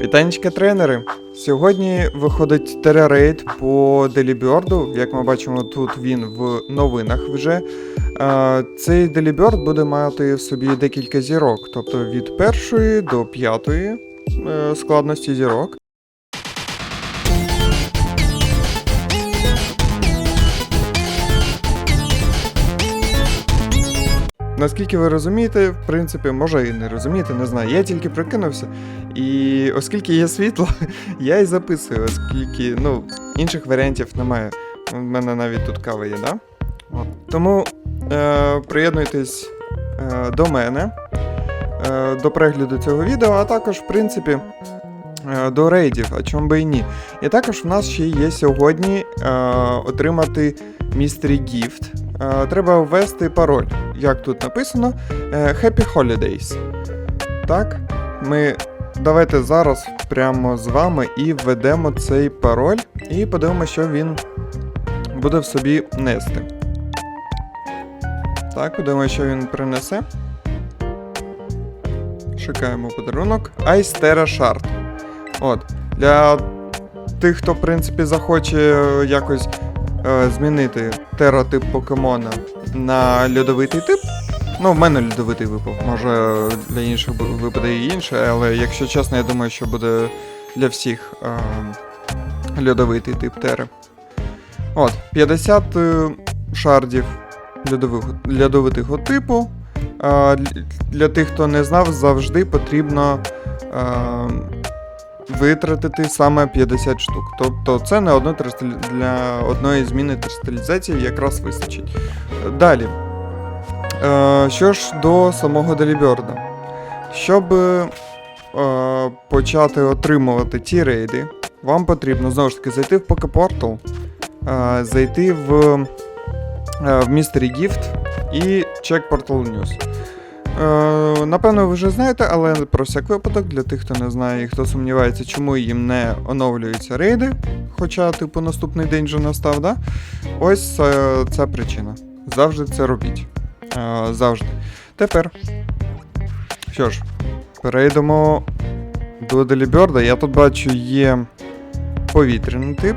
Вітанечка, тренери! Сьогодні виходить терарейд по Делібьорду. Як ми бачимо, тут він в новинах вже. Цей Делібьорд буде мати в собі декілька зірок, тобто від першої до п'ятої е, складності зірок. Наскільки ви розумієте, в принципі, може і не розумієте, не знаю. Я тільки прикинувся. І оскільки є світло, я і записую, оскільки ну, інших варіантів немає. У мене навіть тут кава є, да? От. Тому е, приєднуйтесь е, до мене, е, до перегляду цього відео, а також, в принципі, е, до рейдів, а чому би і ні. І також в нас ще є сьогодні е, отримати Mystery Gift. Е, треба ввести пароль, як тут написано, е, Happy Holidays. Так, ми давайте зараз прямо з вами і введемо цей пароль, і подивимося, що він буде в собі нести. Так, подивимося, що він принесе. Шукаємо подарунок. Terra Shard. От. Для тих, хто, в принципі, захоче якось е, змінити теротип покемона на льодовитий тип. Ну, в мене льодовитий випав. Може для інших випаде і інше, але якщо чесно, я думаю, що буде для всіх е, льодовитий тип тери. От, 50 е, шардів льодовитого типу. Е, для тих, хто не знав, завжди потрібно е, витратити саме 50 штук. Тобто це на одну для одної зміни кристалізації якраз вистачить. Далі. Е, що ж до самого Деліберда. Щоб е, почати отримувати ті рейди, вам потрібно знову ж таки зайти в Poké е, зайти в, е, в Mystery Gift і Check Portal News. Е, напевно, ви вже знаєте, але про всяк випадок, для тих, хто не знає і хто сумнівається, чому їм не оновлюються рейди, хоча, типу, наступний день вже настав, да? ось е, ця причина. Завжди це робіть. Е, завжди. Тепер. Що ж, перейдемо до Деліберда. Я тут бачу є повітряний тип.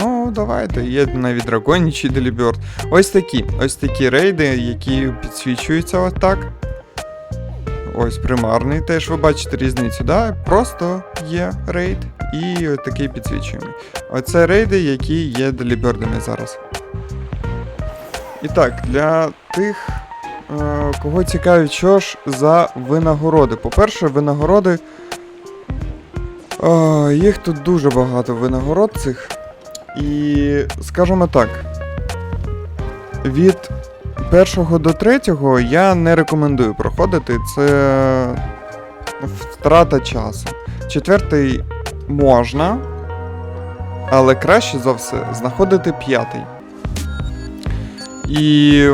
Ну, давайте, є навіть драконячий Деліберд. Ось такі. Ось такі рейди, які підсвічуються ось так. Ось примарний, теж ви бачите різницю, да? Просто є рейд і такий підсвічуємий. Оце рейди, які є делібердами зараз. І так, для тих, е, кого цікавить, що ж за винагороди. По-перше, винагороди. Е, їх тут дуже багато винагород цих. І скажімо так. Від першого до третього я не рекомендую проходити. Це втрата часу. Четвертий можна, але краще за все знаходити п'ятий. І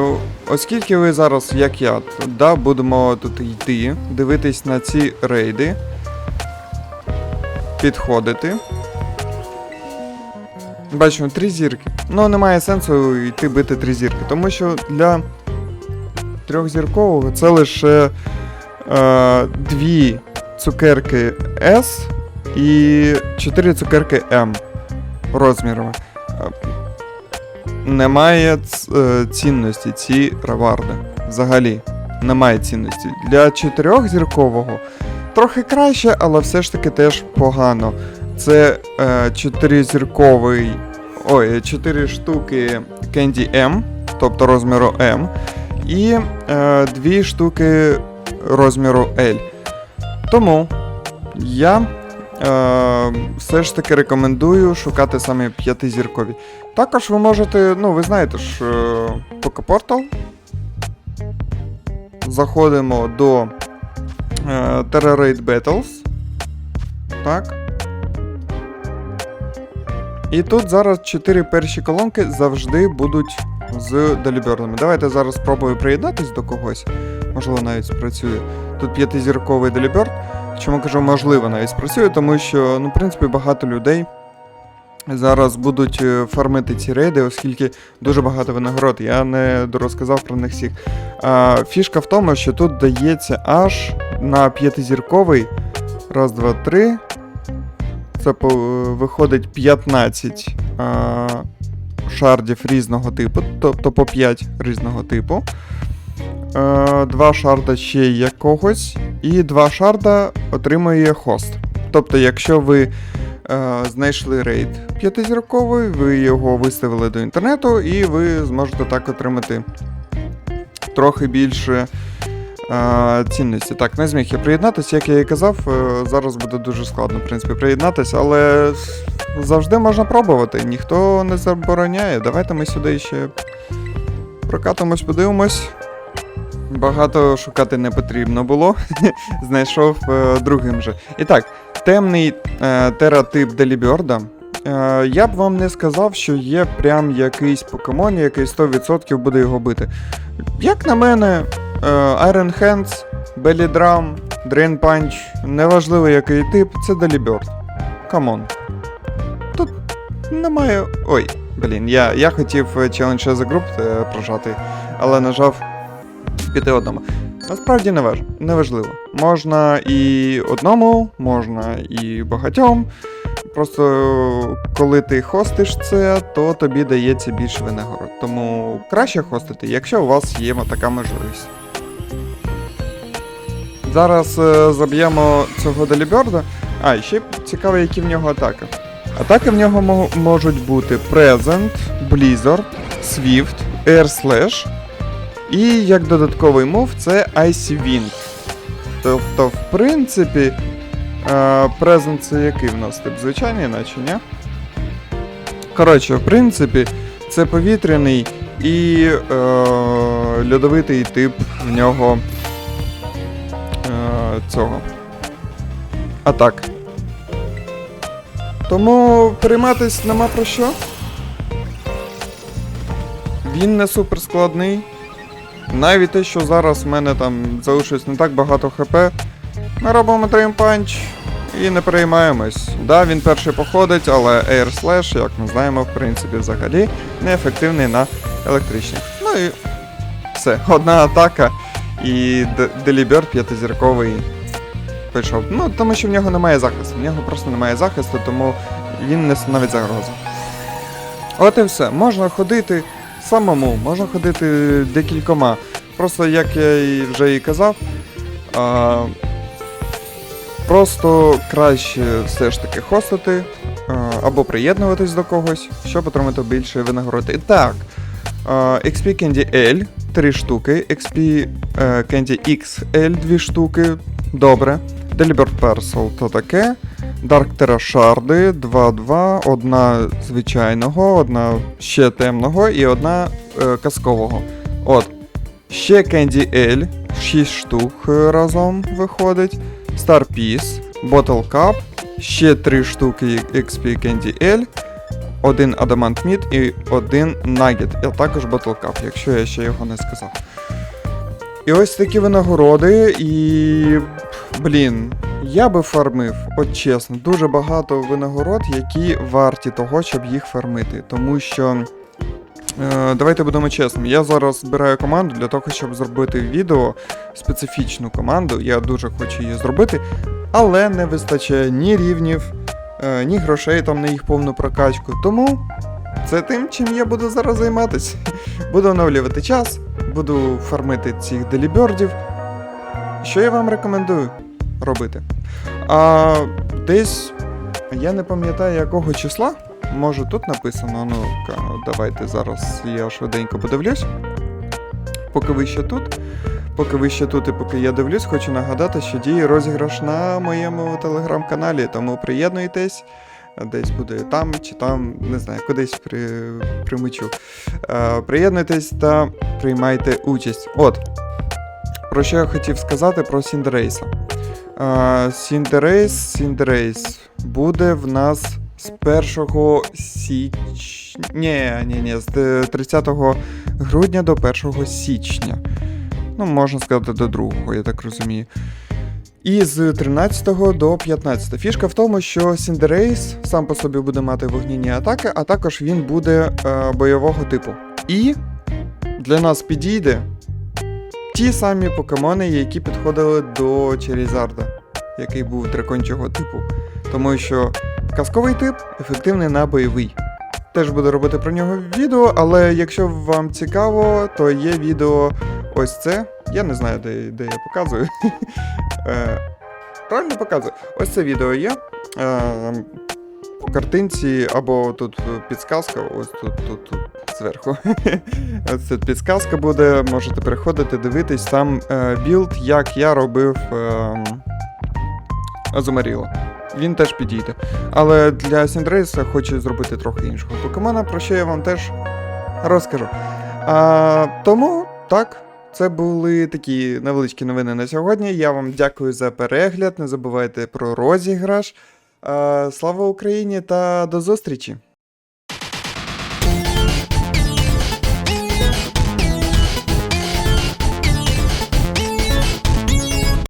оскільки ви зараз, як я, да, будемо тут йти, дивитись на ці рейди, підходити. Бачимо три зірки. Ну, немає сенсу йти бити три зірки, тому що для трьохзіркового це лише е, дві цукерки S і чотири цукерки M розмірами. Е, Немає е, цінності ці реварди. Взагалі, немає цінності. Для чотирьохзіркового трохи краще, але все ж таки теж погано. Це е, чотиризірковий. Ой, 4 штуки Candy M, тобто розміру M, і е, 2 штуки розміру L. Тому я е, все ж таки рекомендую шукати саме п'ятизіркові. Також ви можете, ну, ви знаєте ж, е. Заходимо до е, Terra Raid Battles. Так. І тут зараз чотири перші колонки завжди будуть з делібернами. Давайте зараз спробую приєднатись до когось. Можливо, навіть спрацює. Тут п'ятизірковий деліберд. Чому кажу, можливо, навіть спрацює, тому що, ну, в принципі, багато людей зараз будуть е, фармити ці рейди, оскільки дуже багато винагород. Я не дорозказав про них всіх. Фішка в тому, що тут дається аж на п'ятизірковий. Раз, два, три. Це виходить 15 а, шардів різного типу, тобто по 5 різного типу. Е, два шарда ще якогось, і два шарда отримує хост. Тобто, якщо ви е, знайшли рейд п'ятизірковий, ви його виставили до інтернету, і ви зможете так отримати трохи більше цінності. Так, не зміг я приєднатися, як я і казав, е, зараз буде дуже складно, в принципі, приєднатися, але завжди можна пробувати, ніхто не забороняє. Давайте ми сюди ще прокатимось, подивимось. Багато шукати не потрібно було. Знайшов е, другим же. І так, темний е, тератип Деліберда. Е, я б вам не сказав, що є прям якийсь покемон, який 100% буде його бити. Як на мене, Iron Hands, Belly Drum, Drain Punch, неважливо який тип, це Деліберд. Камон. Тут немає. Ой, блін, я, я хотів е, Challenge as a Group е, прожати, але нажав піти одному. Насправді не, важ... не важливо. Можна і одному, можна і багатьом. Просто коли ти хостиш це, то тобі дається більше винагород. Тому краще хостити, якщо у вас є така можливість. Зараз е, заб'ємо цього Деліберда. А, ще цікаво, які в нього атаки. Атаки в нього мо- можуть бути Present, Blizzard, Swift, Air Slash. І як додатковий мов це Icy Wind. Тобто, в принципі, е, Present це який в нас тип? Звичайний, наче, ні? Коротше, в принципі, це повітряний і е, льодовитий тип в нього цього. Атак. Тому перейматись нема про що. Він не супер складний. Навіть те, що зараз в мене там залишилось не так багато хп, ми робимо Punch і не переймаємось. Да, він перший походить, але Air Slash, як ми знаємо, в принципі, взагалі неефективний на електричних. Ну і все, одна атака, і Делібер п'ятизірковий пішов. Ну, тому що в нього немає захисту. В нього просто немає захисту, тому він не становить загрози. От і все. Можна ходити самому, можна ходити декількома. Просто як я вже і казав, а, просто краще все ж таки хостити або приєднуватись до когось, щоб отримати більше винагороди. І так, XP Candy L 3 штуки, XP е, Candy XL 2 штуки. Добре. Delibird Parcel то таке. Dark Terra Шарди 2-2, одна звичайного, одна ще темного і одна е, казкового. От. Ще Candy L, 6 штук е, разом виходить. Star Piece, Bottle Cup, ще 3 штуки XP Candy L, один Adamant Meat і один Nugget, а також Cup, якщо я ще його не сказав. І ось такі винагороди, і. Блін, я би фармив, от чесно, дуже багато винагород, які варті того, щоб їх фармити. Тому що. Е, давайте будемо чесними. Я зараз збираю команду для того, щоб зробити відео, специфічну команду. Я дуже хочу її зробити, але не вистачає ні рівнів, ні грошей там на їх повну прокачку. Тому це тим, чим я буду зараз займатися. Буду оновлювати час, буду фармити цих делібердів. Що я вам рекомендую робити? А десь я не пам'ятаю якого числа. Може тут написано, ну давайте зараз я швиденько подивлюсь. Поки ви ще тут. Поки ви ще тут і поки я дивлюсь, хочу нагадати, що діє розіграш на моєму телеграм-каналі, тому приєднуйтесь. Десь буде там чи там, не знаю, кудись при, примичу. Е, приєднуйтесь та приймайте участь. От. Про що я хотів сказати про Сіндерейса. Е, Сіндерейс, Сіндерейс буде в нас з 1 січня. Ні, ні, ні, з е, 30 грудня до 1 січня. Ну, можна сказати, до 2, я так розумію. І з 13 до 15. Фішка в тому, що Сіндерейс сам по собі буде мати вогняні атаки, а також він буде е, бойового типу. І для нас підійде ті самі покемони, які підходили до Черізарда, який був дракончого типу. Тому що казковий тип, ефективний на бойовий. Теж буду робити про нього відео, але якщо вам цікаво, то є відео ось це. Я не знаю, де, де я показую. Е, Правильно показую. Ось це відео є. Е, По картинці або тут підсказка, ось тут, тут, тут зверху. Ось тут підсказка буде, можете переходити, дивитись. Там е, білд, як я робив е, Азумаріло. Він теж підійде. Але для Сіндрейса хочу зробити трохи іншого покемона, про що я вам теж розкажу. А, тому так, це були такі невеличкі новини на сьогодні. Я вам дякую за перегляд. Не забувайте про розіграш. Слава Україні та до зустрічі!